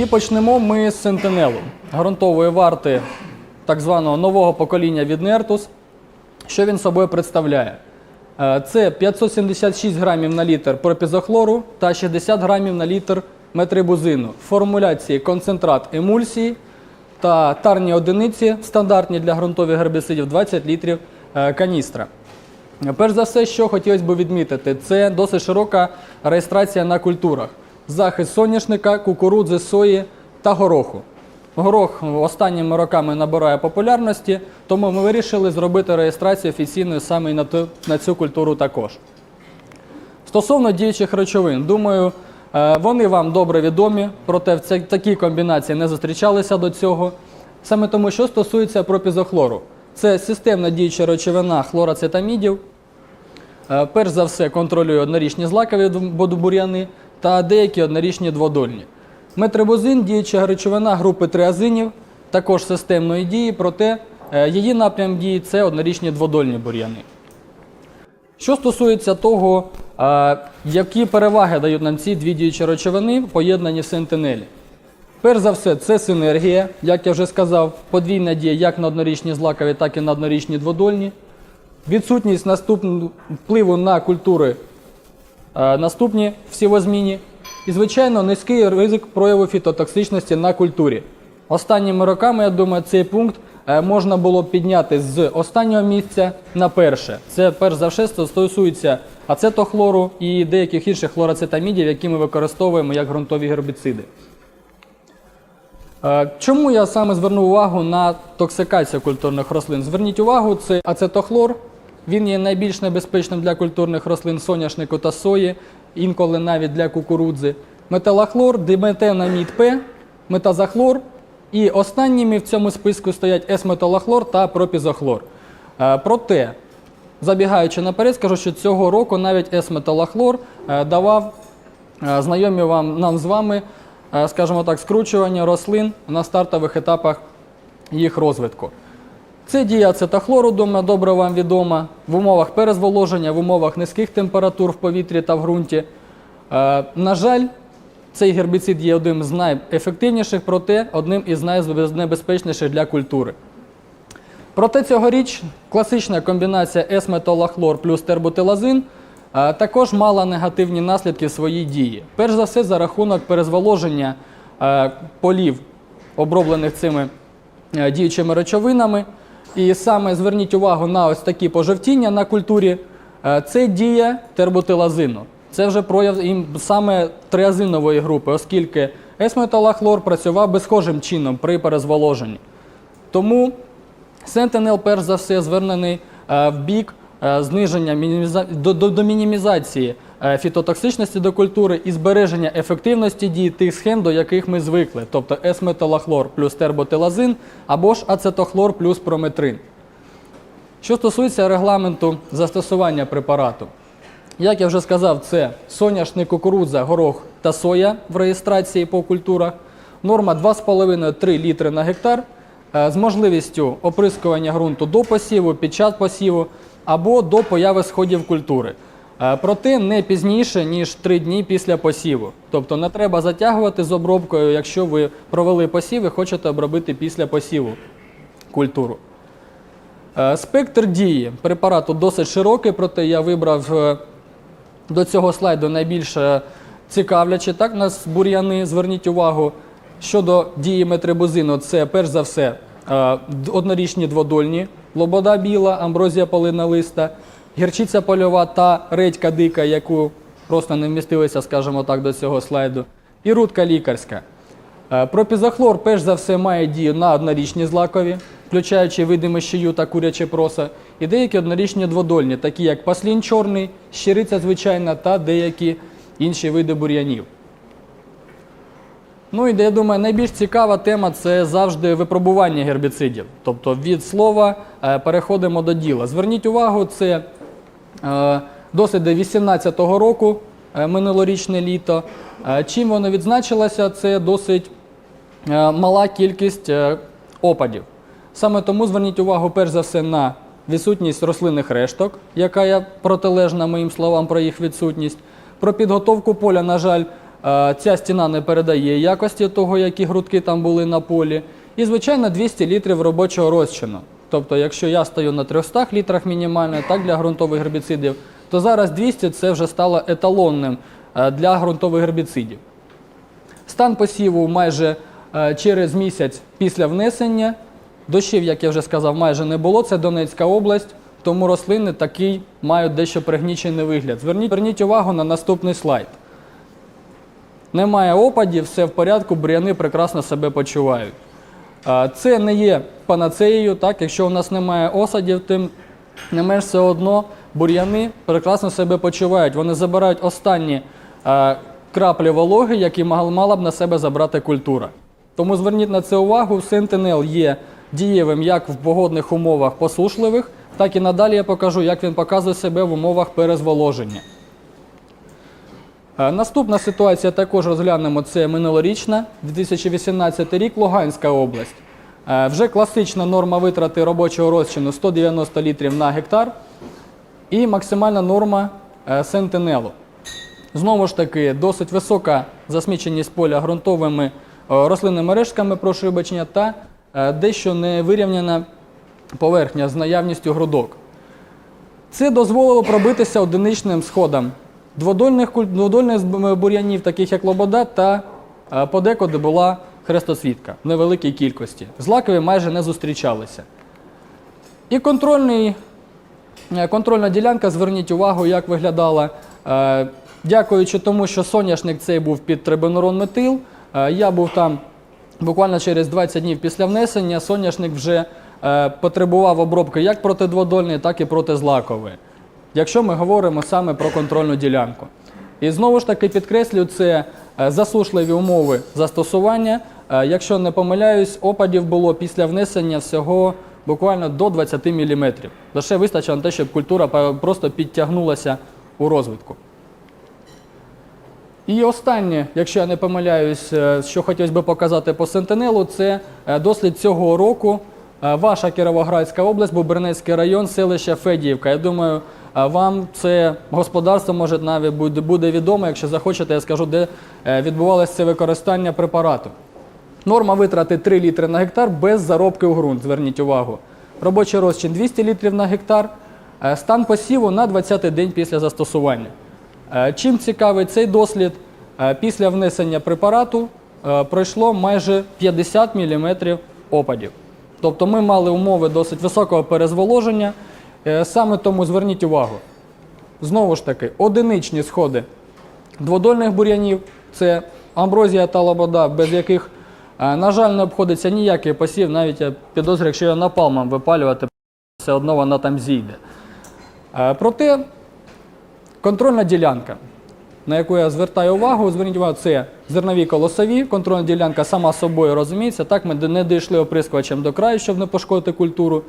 І почнемо ми з сентинелу, ґрунтової варти так званого нового покоління від Нертус. Що він собою представляє? Е, Це 576 грамів на літр пропізохлору та 60 грамів на літр метрибузину в формуляції концентрат емульсії та тарні одиниці стандартні для ґрунтових гербіцидів 20 літрів е, каністра. Перш за все, що хотілося б відмітити, це досить широка реєстрація на культурах. Захист соняшника, кукурудзи, сої та гороху. Горох останніми роками набирає популярності, тому ми вирішили зробити реєстрацію офіційною саме на, ту- на цю культуру також. Стосовно діючих речовин, думаю, е, вони вам добре відомі, проте в такій комбінації не зустрічалися до цього. Саме тому, що стосується пропізохлору. Це системна діюча речовина хлороцетамідів. Е, Перш за все контролює однорічні злакові бур'яни та деякі однорічні дводольні. Метрибузин – діюча речовина групи триазинів, також системної дії, проте е, її напрям дії це однорічні дводольні бур'яни. Що стосується того, які переваги дають нам ці дві діючі речовини, поєднані в сентинелі. Перш за все, це синергія, як я вже сказав, подвійна дія як на однорічні злакові, так і на однорічні дводольні. Відсутність наступного впливу на культури наступні в сівозміні. І, звичайно, низький ризик прояву фітотоксичності на культурі. Останніми роками, я думаю, цей пункт е, можна було підняти з останнього місця на перше. Це перш за все стосується ацетохлору і деяких інших хлороцетамідів, які ми використовуємо як ґрунтові гербіциди. Е, Чому я саме звернув увагу на токсикацію культурних рослин? Зверніть увагу, це ацетохлор. Він є найбільш небезпечним для культурних рослин соняшнику та сої, інколи навіть для кукурудзи. Металохлор, диметенамід П, метазахлор. І останніми в цьому списку стоять есметалохлор та пропізохлор. Е, Проте, забігаючи наперед, скажу, що цього року навіть есметалохлор е, давав Е, знайомі вам нам з вами, скажімо так, скручування рослин на стартових етапах їх розвитку. Це дія ацетохлору, думаю, добре вам відома в умовах перезволоження, в умовах низьких температур в повітрі та в ґрунті. Е, На жаль, цей гербіцид є одним з найефективніших, проте одним із найнебезпечніших для культури. Проте цьогоріч класична комбінація есметолахлор плюс тербутилазин е, також мала негативні наслідки в своїй дії. Перш за все, за рахунок перезволоження е, полів, оброблених цими діючими речовинами. І саме зверніть увагу на ось такі пожовтіння на культурі. Е, Це дія тербутилазину. Це вже прояв саме триазинової групи, оскільки есметолахлор працював би схожим чином при перезволоженні. Тому Sentinel, перш за все, звернений е, в бік е, зниження до, до, до мінімізації фітотоксичності до культури і збереження ефективності дії тих схем, до яких ми звикли, тобто есметалахлор плюс терботилазин або ж ацетохлор плюс прометрин. Що стосується регламенту застосування препарату, як я вже сказав, це соняшник, кукурудза, горох та соя в реєстрації по культурах. Норма 2,5-3 літри на гектар е, з можливістю оприскування ґрунту до посіву, під час посіву або до появи сходів культури. Е, Проте не пізніше, ніж 3 дні після посіву. Тобто не треба затягувати з обробкою, якщо ви провели посів і хочете обробити після посіву культуру. Е, Спектр дії препарату досить широкий, проте я вибрав е, до цього слайду найбільш е, цікавлячі так, нас бур'яни. Зверніть увагу, щодо дії метрибузину, це перш за все однорічні дводольні, лобода біла, амброзія полинолиста, гірчиця польова та редька дика, яку просто не вмістилися, скажімо так, до цього слайду, і рудка лікарська. Е, Пропізохлор перш за все має дію на однорічні злакові, включаючи види мещею та куряче проса, і деякі однорічні дводольні, такі як паслін чорний, щириця звичайна та деякі інші види бур'янів. Ну і я думаю, найбільш цікава тема це завжди випробування гербіцидів. Тобто від слова е, переходимо до діла. Зверніть увагу, це е, досліди 18-го року, е, минулорічне літо. Е, Чим воно відзначилося, це досить мала кількість опадів. Саме тому зверніть увагу перш за все на відсутність рослинних решток, яка є протилежна моїм словам про їх відсутність. Про підготовку поля, на жаль, Ця стіна не передає якості того, які грудки там були на полі. І, звичайно, 200 літрів робочого розчину. Тобто, якщо я стою на 300 літрах мінімально, так для ґрунтових гербіцидів, то зараз 200 це вже стало еталонним е, для ґрунтових гербіцидів. Стан посіву майже е, через місяць після внесення. Дощів, як я вже сказав, майже не було. Це Донецька область, тому рослини такий мають дещо пригнічений вигляд. Зверніть, зверніть увагу на наступний слайд. Немає опадів, все в порядку, бур'яни прекрасно себе почувають. Це не є панацеєю, так? якщо у нас немає осадів, тим не менш все одно бур'яни прекрасно себе почувають. Вони забирають останні краплі вологи, які мала б на себе забрати культура. Тому зверніть на це увагу, Sentinel є дієвим як в погодних умовах посушливих, так і надалі я покажу, як він показує себе в умовах перезволоження. Е, Наступна ситуація також розглянемо. Це минулорічна, 2018 рік, Луганська область. Е, Вже класична норма витрати робочого розчину 190 літрів на гектар і максимальна норма е, сентинелу. Знову ж таки, досить висока засміченість поля ґрунтовими рослинними рештками, прошу вибачення, та дещо невирівняна поверхня з наявністю грудок. Це дозволило пробитися одиничним сходам дводольних, дводольних бур'янів, таких як лобода, та е, подекуди була хрестоцвітка в невеликій кількості. Злакові майже не зустрічалися. І контрольний, е, контрольна ділянка, зверніть увагу, як виглядала. Е, Дякуючи тому, що соняшник цей був під трибенурон метил, я був там буквально через 20 днів після внесення. Соняшник вже потребував обробки як протидводольної, так і протизлакової. Якщо ми говоримо саме про контрольну ділянку. І знову ж таки підкреслюю, це е, засушливі умови застосування. Е, Якщо не помиляюсь, опадів було після внесення всього буквально до 20 мм. Лише вистачило на те, щоб культура просто підтягнулася у розвитку. І останнє, якщо я не помиляюсь, е, що хотілося би показати по Сентинелу, це дослід цього року. Ваша Кіровоградська область, Бубернецький район, селище Федіївка. Я думаю, вам це господарство може навіть буде, відомо. Якщо захочете, я скажу, де е, відбувалося це використання препарату. Норма витрати 3 літри на гектар без заробки у ґрунт. Зверніть увагу. Робочий розчин 200 літрів на гектар. Е, Стан посіву на 20-й день після застосування. Е, Чим цікавий цей дослід? Після внесення препарату пройшло майже 50 мм опадів. Тобто ми мали умови досить високого перезволоження. Е, Саме тому зверніть увагу. Знову ж таки, одиничні сходи дводольних бур'янів це амброзія та лобода, без яких, е, на жаль, не обходиться ніякий посів, навіть я підозрюю, якщо його напалмом випалювати, все одно вона там зійде. Е, Проте контрольна ділянка, на яку я звертаю увагу, зверніть увагу, це зернові колосові. Контрольна ділянка сама собою розуміється. Так, ми не дійшли оприскувачем до краю, щоб не пошкодити культуру.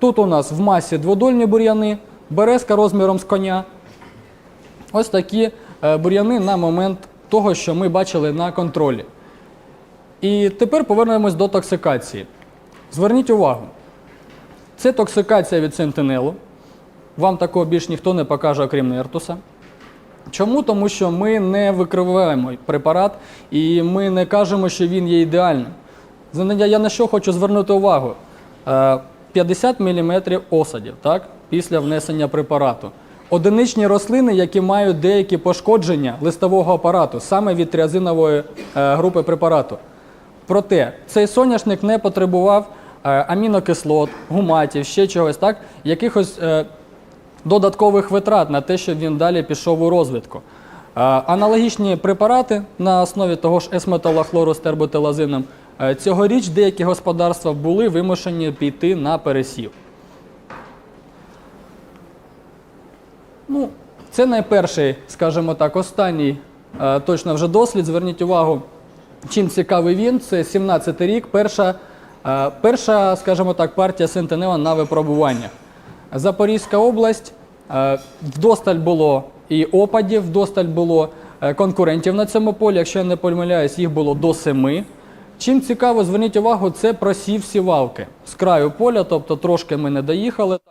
Тут у нас в масі дводольні бур'яни, березка розміром з коня. Ось такі е, бур'яни на момент того, що ми бачили на контролі. І тепер повернемось до токсикації. Зверніть увагу, це токсикація від сентинелу. Вам такого більш ніхто не покаже, окрім нертуса. Чому? Тому що ми не викриваємо препарат і ми не кажемо, що він є ідеальним. Я на що хочу звернути увагу. Е, 50 мм осадів так, після внесення препарату. Одиничні рослини, які мають деякі пошкодження листового апарату, саме від тріазинової е, групи препарату. Проте цей соняшник не потребував е, амінокислот, гуматів, ще чогось, так, якихось е, додаткових витрат на те, щоб він далі пішов у розвитку. Аналогічні препарати на основі того ж есметалохлору з терботилазином, цьогоріч деякі господарства були вимушені піти на пересів. Ну, це найперший, скажімо так, останній е, точно вже дослід. Зверніть увагу, чим цікавий він. Це 17-й рік, перша, е, перша, скажімо так, партія сентинела на випробуваннях. Запорізька область, е, вдосталь було і опадів, вдосталь було е, конкурентів на цьому полі. Якщо я не помиляюсь, їх було до семи. Чим цікаво, зверніть увагу, це просів сівалки з краю поля, тобто трошки ми не доїхали.